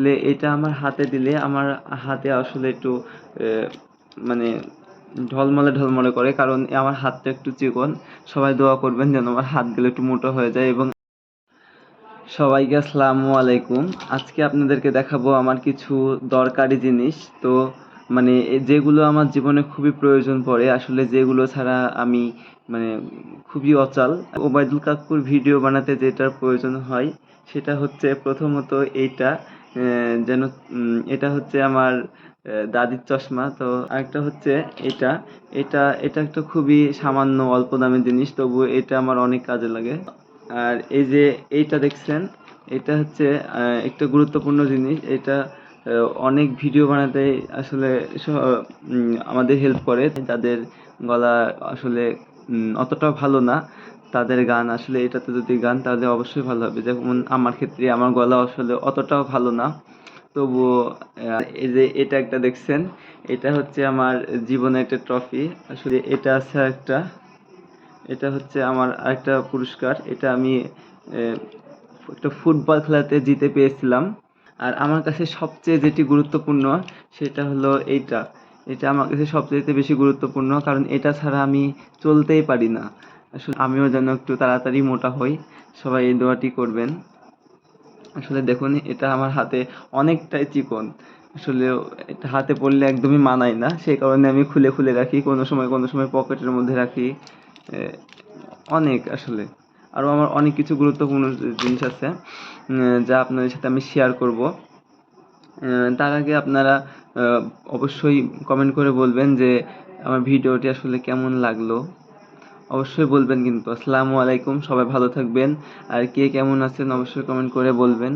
আসলে এটা আমার হাতে দিলে আমার হাতে আসলে একটু মানে ঢলমলে ঢলমলে করে, কারণ আমার হাতটা একটু চিকন। সবাই দোয়া করবেন যেন আমার হাত হাতগুলো একটু মোটা হয়ে যায় এবং সবাইকে আসসালামু আলাইকুম। আজকে আপনাদেরকে দেখাবো আমার কিছু দরকারি জিনিস। তো মানে যেগুলো আমার জীবনে খুবই প্রয়োজন পড়ে, আসলে যেগুলো ছাড়া আমি মানে খুবই অচল। ওবায়দুল কাকুর ভিডিও বানাতে যেটার প্রয়োজন হয়, সেটা হচ্ছে প্রথমত এইটা। যেন এটা হচ্ছে আমার দাদির চশমা। তো আরেকটা হচ্ছে এটা। এটা এটা একটা খুবই সামান্য অল্প দামের জিনিস, তবু এটা আমার অনেক কাজে লাগে। আর এই যে এইটা দেখছেন, এটা হচ্ছে একটা গুরুত্বপূর্ণ জিনিস। এটা অনেক ভিডিও বানাতে আসলে আমাদের হেল্প করে। যাদের গলা আসলে অতটা ভালো না। তাদের গান, আসলে এটাতে যদি গান, তাহলে অবশ্যই ভালো হবে। যেমন আমার ক্ষেত্রে আমার গলা আসলে অতটাও ভালো না। তবুও এই যে এটা একটা দেখছেন, এটা হচ্ছে আমার জীবনের একটা ট্রফি আসলে এটা আছে একটা, এটা হচ্ছে আমার আরেকটা পুরস্কার। এটা আমি একটা ফুটবল খেলাতে জিতে পেয়েছিলাম। আর আমার কাছে সবচেয়ে যেটি গুরুত্বপূর্ণ, সেটা হলো এইটা। এটা আমার কাছে সবচেয়ে বেশি গুরুত্বপূর্ণ, কারণ এটা ছাড়া আমি চলতেই পারি না। আসলে আমিও যেন একটু তাড়াতাড়ি মোটা হই, সবাই এই দোয়াটি করবেন। আসলে দেখুন, এটা আমার হাতে অনেকটাই চিকন। আসলে এটা হাতে পড়লে একদমই মানায় না, সেই কারণে আমি খুলে খুলে রাখি, কোনো সময় কোনো সময় পকেটের মধ্যে রাখি। অনেক আসলে। আরও আমার অনেক কিছু গুরুত্বপূর্ণ জিনিস আছে যা আপনাদের সাথে আমি শেয়ার করব। তার আগে আপনারা অবশ্যই কমেন্ট করে বলবেন যে আমার ভিডিওটি আসলে কেমন লাগল। অবশ্যই বলবেন কিন্তু। আসসালামু আলাইকুম, সবাই ভালো থাকবেন। আর কে কেমন আছেন অবশ্যই কমেন্ট করে বলবেন।